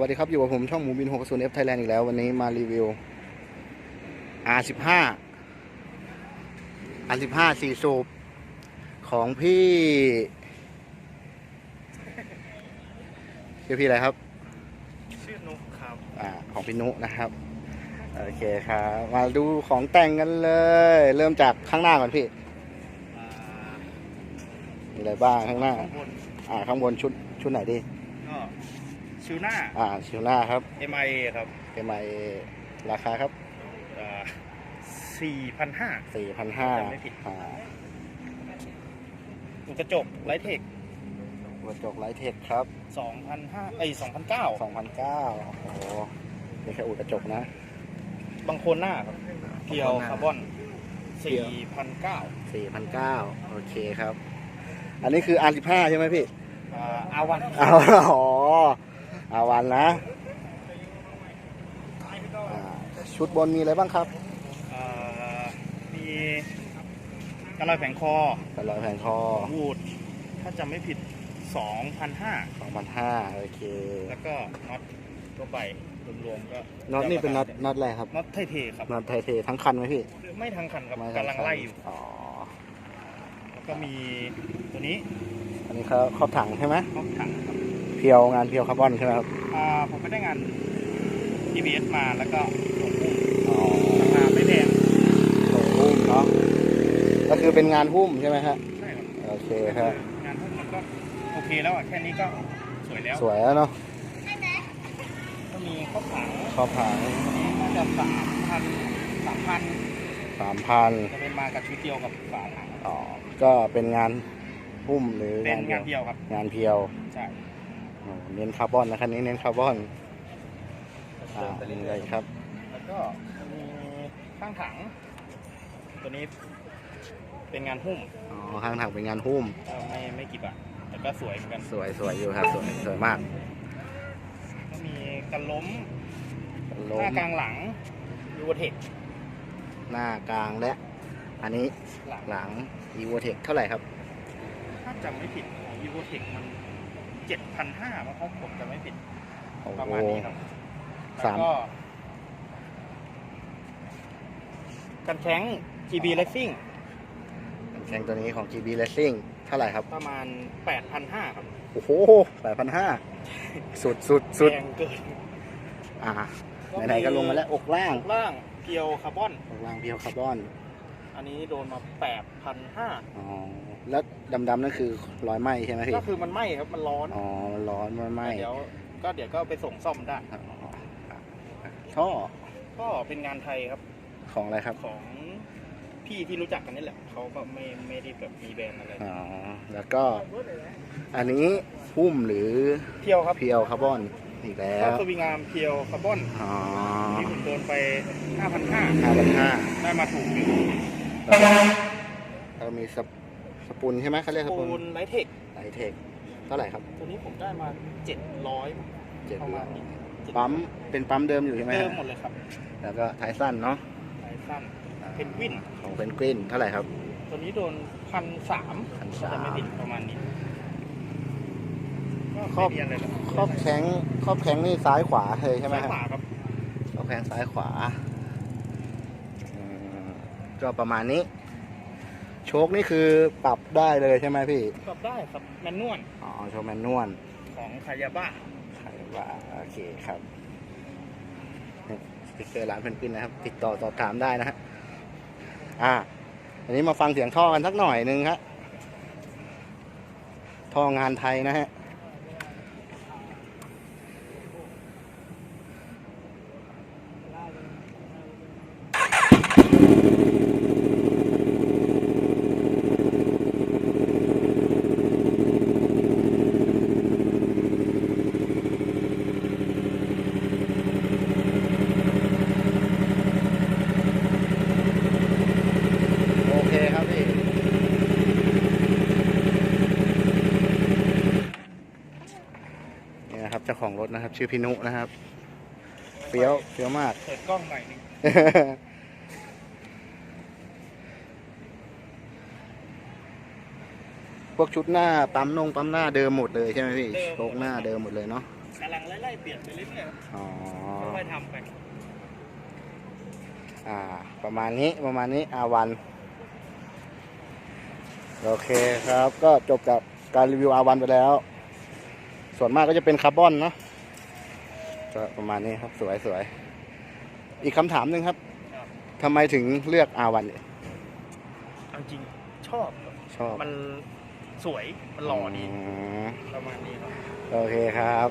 สวัสดีครับ อยู่กับผมช่องหมูบิน6 0 F Thailand อีกแล้ว วันนี้มารีวิว R15 R15 สี่สูบของพี่ชื่อพี่อะไรครับ ชื่อนุกครับ อ่า ของพี่นุนะครับ โอเคครับ มาดูของแต่งกันเลย เริ่มจากข้างหน้าก่อนพี่อ่ามีอะไรบ้างข้างหน้าข้างบนอ่า ข้างบนชุดชุดไหนดีก็ ชิวหน้าอ่าชิวหน้าครับ MIA ครับ MI ราคาครับสี่พันห้า4,500จำไม่ผิดอ่าดูกระจกไลท์เทคกระจกไลท์เทคครับสองพันห้าไอ้สองพันเก้า2,009โอ้โหนี่แค่อุดกระจกนะบางโคนหน้าครับเพียวบางโคนหน้าคาร์บอนเพีสี่ยวพันเก้า4,009โอเคครับ อันนี้คือ R15 ใช่ไหมพี่อาวันเอาอ๋ ออาวันนะอ่าชุดบนมีอะไรบ้างครับมีกระลอยแผงคอกระลอยแผงคอวูดถ้าจำไม่ผิดสองพันห้า2,500 โอเค แล้วก็น็อตตัวไปรวมๆก็น็อตนี่เป็นน็อตน็อตอะไรครับน็อตไทเทครับน็อตไทเททั้งคันไหมพี่ ไม่ทั้งคันครับไม่ทั้กำลังคันไล่อยู่อ๋อแล้วก็มีตัวนี้ อันนี้เขาครอบถังใช่ไหมห้องถังครับ เพียวงานเพียวคาร์บอนใช่ไหมครับอ่าผมไปได้งาน TBS มาแล้วก็ส่งหุ้มอ๋อราคาไม่แพงส่งหุ้มเนาะก็คือเป็นงานหุ้มใช่ไหมฮะใช่ครับโอเคครับงานหุ้มมันก็โอเคแล้วอะแค่นี้ก็สวยแล้วสวยแล้วเนาะก็มีข้าวถังครอบถังอันนี้น่าจะสามพันสามพันสามพันจะเป็นมากับชุดเดียวกับฝาถังอ๋อก็เป็นงานหุ้มหรือเป็นงานเดียวครับ งานเพียวใช่อ๋อ เน้นคาร์บอนนะคันนี้เน้นคาร์บอนอ่าเติมไปนี่เรื่เลอยยครับๆแล้วก็มีข้างถัง ตัวนี้เป็นงานหุ้มอ๋อข้างถังเป็นงานหุ้มก็ไม่ไม่กี่บาทแต่ก็สวยเหมือนกันสวยสวยอยู่ครับสวยสวยมากก็มีกันล้มล้หมน้ากลางหลังยูเทคหน้ากลางและ อันนี้หลังหลัง e v o t e c เท่าไหร่ครับ ถ้าจำไม่ผิดของยูเทคมัน เจ็ดพันห้ามั้งครับผมจำไม่ผิดโอ้ประโห มาณนี้ครับสาม แล้วก็ กันแข้ง GB Racing แข่งตัวนี้ของ GB Racing เท่าไหร่ครับ ประมาณ8,500ครับโอ้โหแปดพันห้าสุดสุดสุดแพงเกินอ่าไหนๆก็ลงมาแล้วอกล่างล่างเกียวคาร์บอน อกล่างเพียวคาร์บอน อันนี้โดนมา8,500อ๋อ แล้วดำๆนั่นคือรอยไหม้ใช่ไหมพี่ ก็คือมันไหม้ครับมันร้อนอ๋อ มันร้อน มันไหม้เดี๋ยวก็เดี๋ยวก็ไปส่งซ่อมได้อ๋อท่อก็เป็นงานไทยครับของอะไรครับ ของพี่ที่รู้จักกันนี่แหละเขาก็ไม่ไม่ได้แบบมีแบรนด์อะไรอ๋อ แล้วก็ อันนี้หุ้มหรือเพียวครับเพียวคาร์บอนอีกแล้ก็วสวิงอาร์มเพียวคาร์บอนอ๋อที่ผมโดนไป 5,500 ห้าพันห้าได้มาถูกอยู่ แล้วก็แล้วก็มีสป สปุนใช่ไหมเขาเรียกสปุปูนนไลท์เทคไลท์เทคเท่าไหร่ครับตัวนี้ผมได้มา 700 เจ็ดประมาณนี้ปั๊มเป็นปั๊มเดิมอยู่ใช่ไหมเดิฮะมหมดเลยครับแล้วก็ไทสันเนาะไทสั้นเพนกวิน ของเพนกวินเท่าไหร่ครับ ตัวนี้โดนพันสาม1,300จะไม่ผิดประมาณนี้ก็ครอบไม่มีอะไรหรอกครอบแข้งครอบแข้งนี่ซ้ายขวาเลยใช่ไหมซ้ายฮะขวาครับครอบแข้งซ้ายขวาอืมก็ประมาณนี้ โชคนี่คือปรับได้เลยใช่ไหมพี่ ปรับได้ครับแมนนวลอ๋อโชคแมนนวลของคายาบ้าใครว่าโอเคครับนี่สติ๊กเกอร์ร้านเพนกวินนะครับ ติดต่อสอบถามได้นะฮะอ่า อันนี้มาฟังเสียงท่อกันสักหน่อยหนึ่งครับท่องานไทยนะฮะ โอเคครับพี่ นี่นะครับเจ้า ของรถนะครับ ชื่อพี่นุนะครับเฟี้ยวเฟี้ยวมาก เปิดกล้องหน่อยหนึงพวกชุดหน้าปั๊มนงปั๊มหน้าเดิมหมดเลยใช่ไหมพี่โชคหน้าเดิมหมดเลยเนาะกำลังไล่ๆเปลี่ยนไปเรื่อยอ๋อๆค่อยๆทำไปอ่า ประมาณนี้ประมาณนี้อาวัน โอเคครับ ก็จบกับการรีวิวอาวันไปแล้ว ส่วนมากก็จะเป็นคาร์บอนเนาะก็ประมาณนี้ครับสวยสวยอีกคำถามหนึ่งครับครับ ทำไมถึงเลือกอาวันเอาจริงชอบครับชอบมันสวยมันหล่อดีมประมาณนี้ครับ โอเคครับ